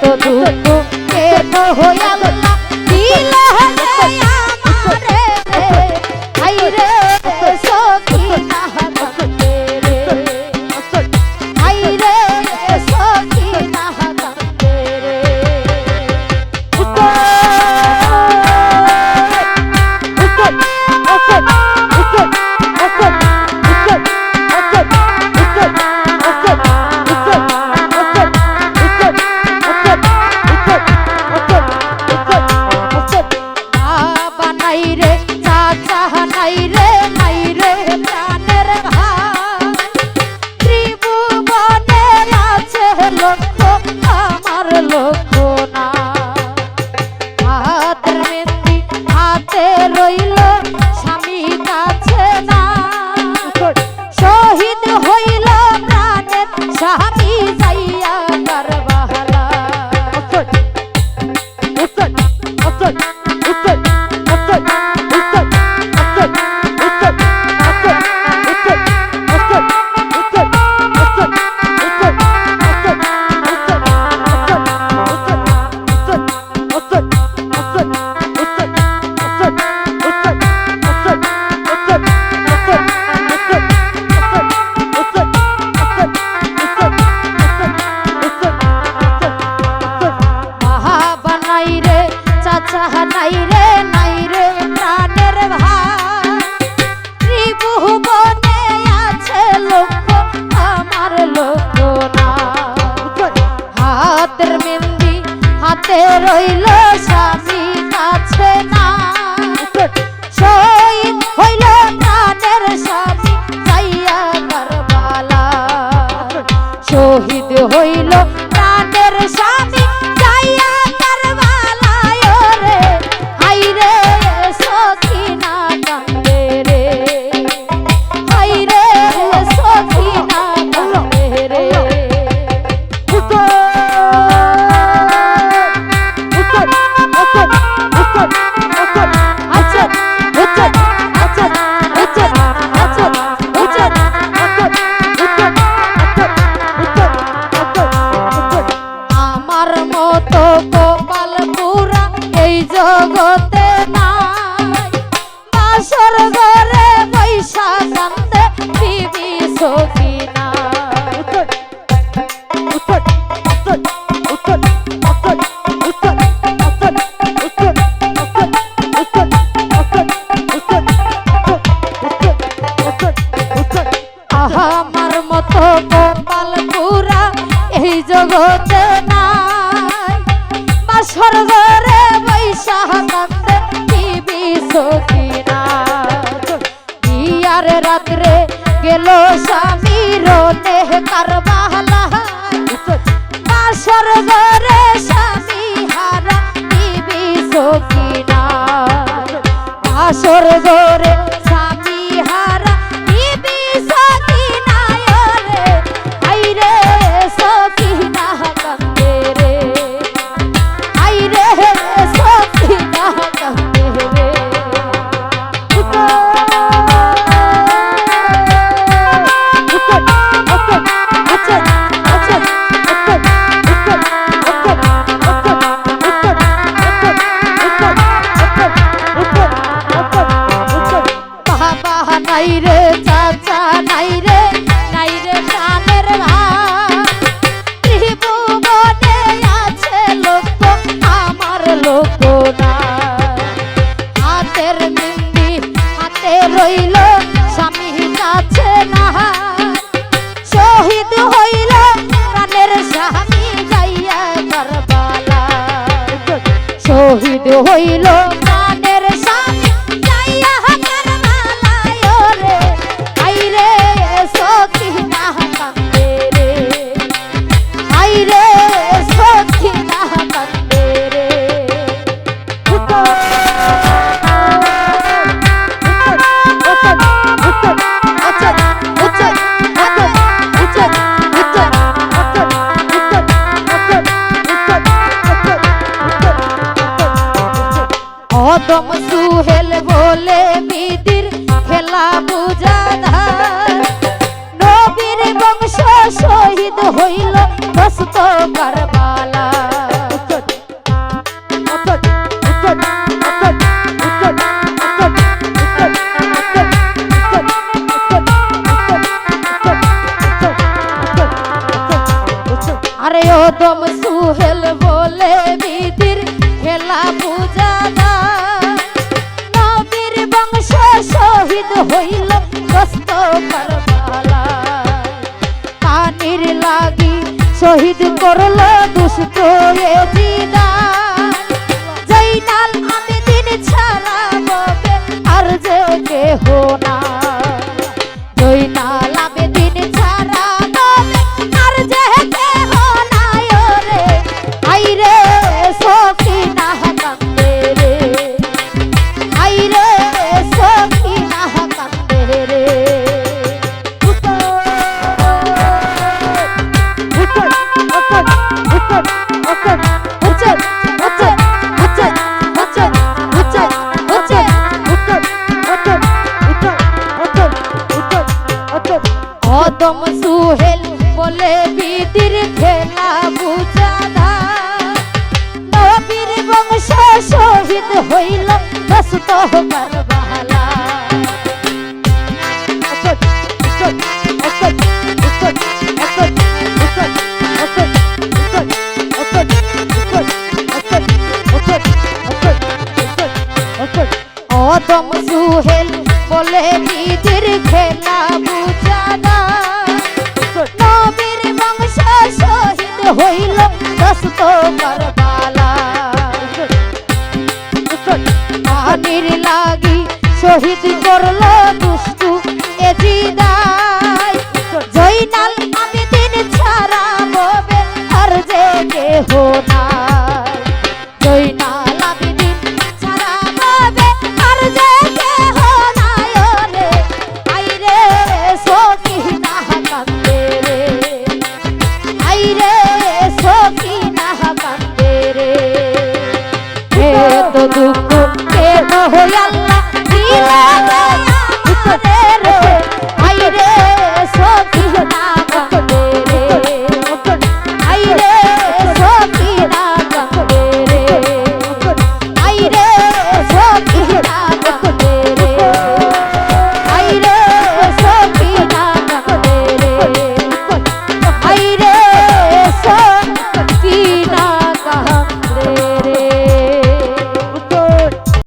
এত দুঃখ হইয়া যাইয়া কাছে রইল স্বামী কাছে না। শহীদ হইল প্রাণের স্বামী যাইয়া কারবালা শহীদ হইল আমার মতো কপাল পুরা এই জগতে নাই। বা স্বর্গরে বৈশা কি বিসখী না রাত্রে গেল স্বামী রোতে কারবালা বা স্বামী হারা কি বিসখী না বা আছে না। শহীদ হইল প্রাণের স্বামী যাইয়া করবালা শহীদ হইল সুজাদার নবীর বংশ শহীদ হইল দস্ত কারবালা। আরে ও দম সুহেল বলে বিদির হইল করল দুষ্ট জৈনাল আমি দিন ছাড়া আর যে কেহ সুহেল বলে বিদির খেলা বুঝাদা নবীর বংশ শহীদ হইল দস্ত পানির লাগি শহীদ করল দুষ্টু এ জিদাই। জৈনাল আমি দিন ছাড়া ববে আর যে